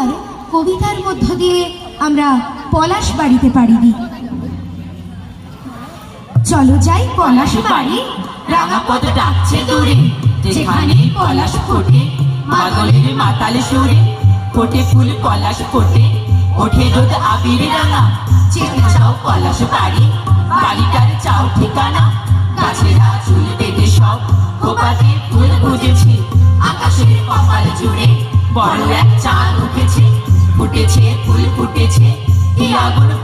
এবার কবিতার মধ্য দিয়ে আমরা পলাশ বাড়িতে পারি দিই। চলো যাই পলাশ বাড়ি রাঙা পদ ডাকছে দূরে যেখানে পলাশ ফোটে মাদলের মাতালে সুরে ফোটে ফুল পলাশ ফোটে ওঠে রোদ আবির রাঙা চেতে চাও পলাশ বাড়ি বাড়িটার চাও ঠিকানা গাছেরা চুল বেঁধে সব খোপাতে ফুল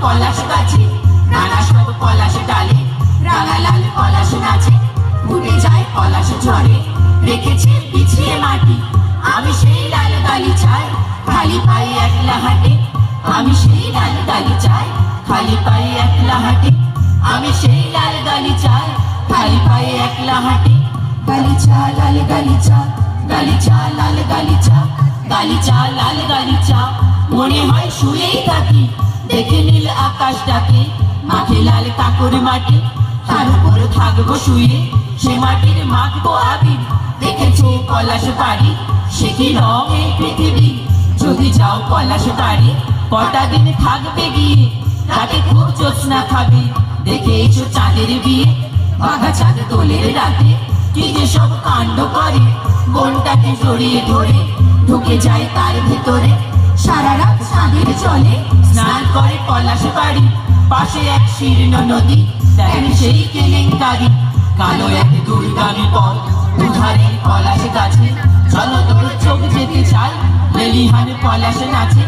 পলাশ গাছে নানা সব পলাশ ডালে, রাঙা লাল পলাশ নাচে ফুটে যায় পলাশ ঝরে রেখেছে পিছিয়ে মাটি, আমি সেই লাল গালি চাই, খালি পাই একলা হাটে, আমি সেই লাল গালি চাই, খালি পাই একলা হাটে, আমি সেই লাল গালি চাই, খালি পাই একলা হাটে। গালিচা লাল গালিচা গালিচা লাল গালিচা গালিচা লাল গালিচা মনে হয় শুয়েই থাকি দেখে নীল আকাশটাকে মাঠে লাল কাকর মাটি। তার উপর থাকব শুয়ে। সে মাটির মাখবো আবির। দেখেছ পলাশ বাড়ি সে কি রং এই পৃথিবী? যদি যাও পলাশ বাড়ি কটা দিন থাকবে গিয়ে। রাতে খুব জ্যোৎস্না খাবে। দেখে এসো চাঁদের বিয়ে? বাঘা চাঁদ দোলের রাতে। কি যে সব কাণ্ড করে। বোনটাকে জড়িয়ে ধরে। ঢুকে যায় তার ভেতরে। সারা রাত চাঁদের চলে স্নান করে পলাশ বাড়ি। পাশে এক শীর্ণ নদী, দেখেন সেই কেলেঙ্কারি। কালো এক দুর্গামী পথ, দুধারে পলাশ গাছে। চলো তোর চোখ যেতে চাই লেলিহান পলাশ নাচে।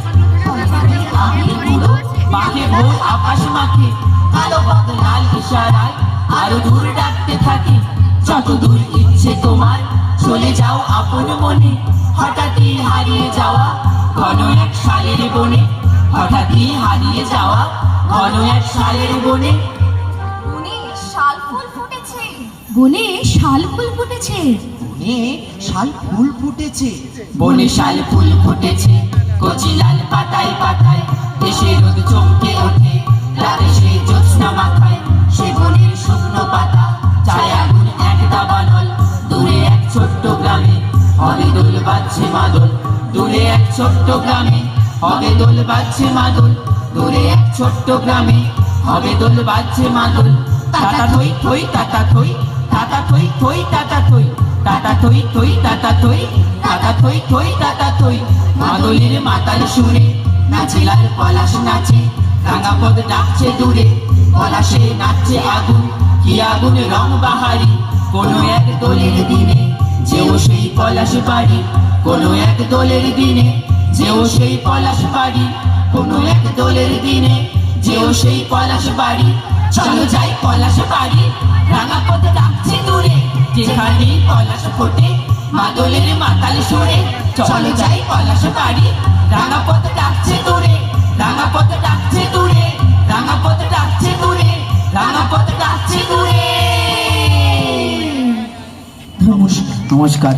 আমি ভোর আকাশ মাকে কালো পথ, লাল ইশারায় আরও দূর ডাকতে থাকে। ইচ্ছে তোমার, চলে যাও আপন মনে। হঠাৎই হারিয়ে যাওয়া ঘন এক সালের বনে। হঠাৎই হারিয়ে যাওয়া ঘন এক সালের বনে? বনে শাল ফুল ফুটেছে। বনে শাল ফুল ফুটেছে। বনে শাল ফুল ফুটেছে। বনে শাল ফুল ফুটেছে। কচি লাল পাতায় পাতায় দেশে রোদ চমকে ওঠে। রাতে সে জ্যোৎস্না মাথায় সে বনের শুকনো পাতা। চায় আগুন এক দাবানল দূরে এক ছোট্ট গ্রামে। হবে দোল বাজছে মাদল দূরে এক ছোট্ট গ্রামে। হবে দোল বাজছে মাদল, দূরে এক ছোট্ট গ্রামে হবে দোল বাজছে মাদল। তাতা থই থই তাতা থই তাতা থই থই তাতা থই তাতা থই থই তাতা থই তাতা থই থই তাতা থই। মাদলের মাতাল সুরে নাচে লাল পলাশ নাচে, রাঙা পদ ডাকছে দূরে, পলাশে নাচছে আগুন, কি আগুন রং বাহারি। কোনো এক দোলের দিনে যেও সেই পলাশ বাড়ি, কোনো এক দোলের দিনে যেও সেই পলাশ বাড়ি কোনো এক দোলের দিনে যেও সেই পলাশ বাড়ি। চলো যাই পলাশ বাড়ি রাঙা পথ ডাকছে দূরে যেখানে পলাশ ফোটে মাদলের মাতাল সরে। চলো যাই পলাশ বাড়ি রাঙা পথ ডাকছে দূরে রাঙা পথ ডাকছে দূরে রাঙা পথ ডাকছে দূরে রাঙা পথ ডাকছে দূরে। নমস্কার। নমস্কার।